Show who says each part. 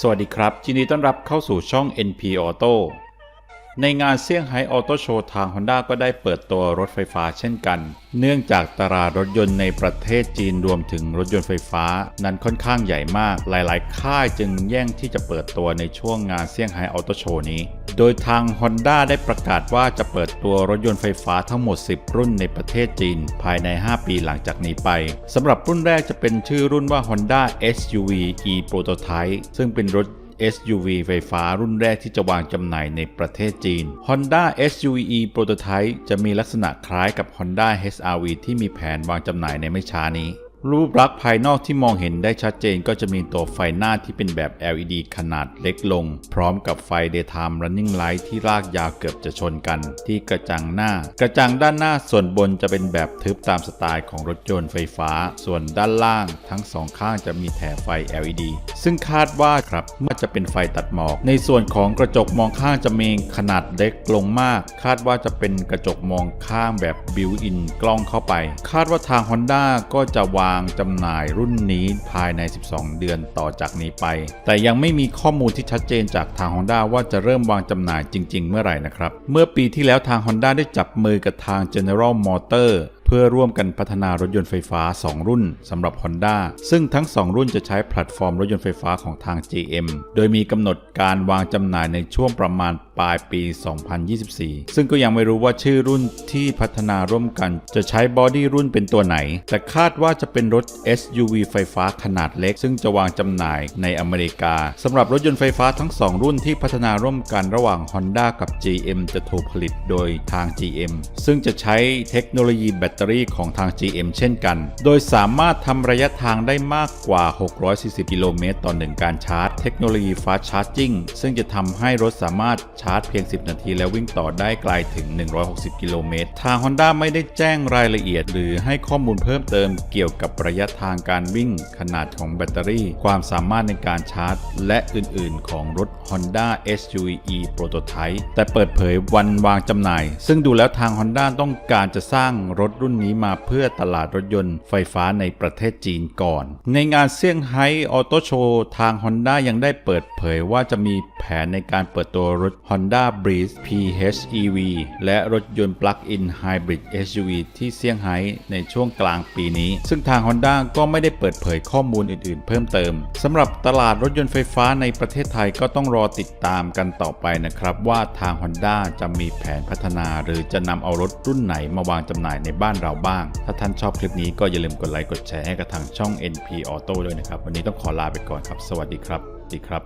Speaker 1: สวัสดีครับยินดีต้อนรับเข้าสู่ช่อง NP Auto ในงานเซี่ยงไฮ้ออโต้โชว์ทาง Honda ก็ได้เปิดตัวรถไฟฟ้าเช่นกัน เนื่องจากตลาดรถยนต์ในประเทศจีนรวมถึงรถยนต์ไฟฟ้า นั้นค่อนข้างใหญ่มาก หลาย ๆ ค่ายจึงแย่งที่จะเปิดตัวในช่วงงานเซี่ยงไฮ้ออโต้โชว์นี้ โดยทาง Honda ได้ประกาศว่าจะเปิดตัวรถยนต์ไฟฟ้าทั้งหมด 10 รุ่นในประเทศจีน ภายใน 5 ปีหลังจากนี้ไปสำหรับรุ่นแรกจะเป็นชื่อรุ่นว่า Honda SUV e Prototype ซึ่งเป็นรถ SUV ไฟฟ้ารุ่นแรกที่จะวางจำหน่ายในประเทศจีน Honda SUV e Prototype จะมีลักษณะคล้ายกับ Honda HR-V ที่มีแผนวางจำหน่ายในไม่ช้านี้ รูปลักษณ์ภายนอกที่มองเห็นได้ชัดเจนก็จะมีตัวไฟหน้าที่เป็นแบบ LED ขนาดเล็กลง พร้อมกับไฟ Daytime Running Light ที่ลากยาวเกือบจะชนกัน ที่กระจังหน้า กระจังด้านหน้าส่วนบนจะเป็นแบบทึบตามสไตล์ของรถยนต์ไฟฟ้า ส่วนด้านล่างทั้งสองข้างจะมีแถบไฟ LED ซึ่งคาดว่าครับว่าจะเป็นไฟตัดหมอก ในส่วนของกระจกมองข้างจะมีขนาดเล็กลงมาก คาดว่าจะเป็นกระจกมองข้างแบบบิวอินกล้องเข้าไป คาดว่าทาง Honda ก็จะวางางจำหน่ายรุ่นนี้ภายใน 12 เดือนต่อจากนี้ไป แต่ยังไม่มีข้อมูลที่ชัดเจนจากทาง Honda ว่าจะเริ่มวางจำหน่ายจริง ๆ เมื่อไหร่นะครับ เมื่อปีที่แล้วทาง Honda ได้จับมือกับทาง General Motor เพื่อร่วมกันพัฒนารถยนต์ไฟฟ้า 2 รุ่นสำหรับ Honda ซึ่งทั้ง 2 รุ่นจะใช้แพลตฟอร์มรถยนต์ไฟฟ้าของทาง GM โดยมีกำหนดการวางจำหน่ายในช่วงประมาณปลายปี 2024 ซึ่งก็ยังไม่รู้ว่าชื่อรุ่นที่พัฒนาร่วมกัน จะใช้บอดี้รุ่นเป็นตัวไหน แต่คาดว่าจะเป็นรถ SUV ไฟฟ้าขนาดเล็ก ซึ่งจะวางจำหน่ายในอเมริกาสำหรับรถยนต์ไฟฟ้าทั้ง 2 รุ่นที่พัฒนาร่วมกันระหว่าง Honda กับ GM จะถูกผลิตโดยทาง GM ซึ่งจะใช้เทคโนโลยีแบตเตอรี่ของทาง GM เช่นกัน โดยสามารถทำระยะทางได้มากกว่า 640 กิโลเมตรต่อหนึ่งการชาร์จ เทคโนโลยี Fast Charging ซึ่งจะทำให้รถสามารถชาร์จเพียง 10 นาทีแล้ววิ่งต่อได้ไกลถึง 160 กิโลเมตร ทาง Honda ไม่ได้แจ้งรายละเอียด หรือให้ข้อมูลเพิ่มเติมเกี่ยวกับระยะทางการวิ่ง ขนาดของแบตเตอรี่ ความสามารถในการชาร์จ และอื่น ๆ ของรถ Honda SUV e Prototype แต่เปิดเผยวันวางจำหน่าย ซึ่งดูแล้วทาง Honda ต้องการจะสร้างรถรุ่นุ่นนี้มาเพื่อตลาดรถยนต์ไฟฟ้าในประเทศจีนก่อน ในงานเซี่ยงไฮ้ออโต้โชว์ทาง Honda ยังได้เปิดเผยว่าจะมีแผนในการเปิดตัวรถ Honda Breeze PHEV และรถยนต์ Plug-in Hybrid SUV ที่เซี่ยงไฮ้ในช่วงกลางปีนี้ ซึ่งทาง Honda ก็ไม่ได้เปิดเผยข้อมูลอื่นๆ เพิ่มเติมสำหรับตลาดรถยนต์ไฟฟ้าในประเทศไทยก็ต้องรอติดตามกันต่อไปนะครับ ว่าทาง Honda จะมีแผนพัฒนา หรือจะนำเอารถรุ่นไหนมาวางจำหน่ายในบ้านเราบ้าง ถ้าท่านชอบคลิปนี้ก็อย่าลืมกดไลค์กดแชร์ให้กับทางช่อง NP Auto ด้วยนะครับ วันนี้ต้องขอลาไปก่อนครับ สวัสดีครับ ดีครับ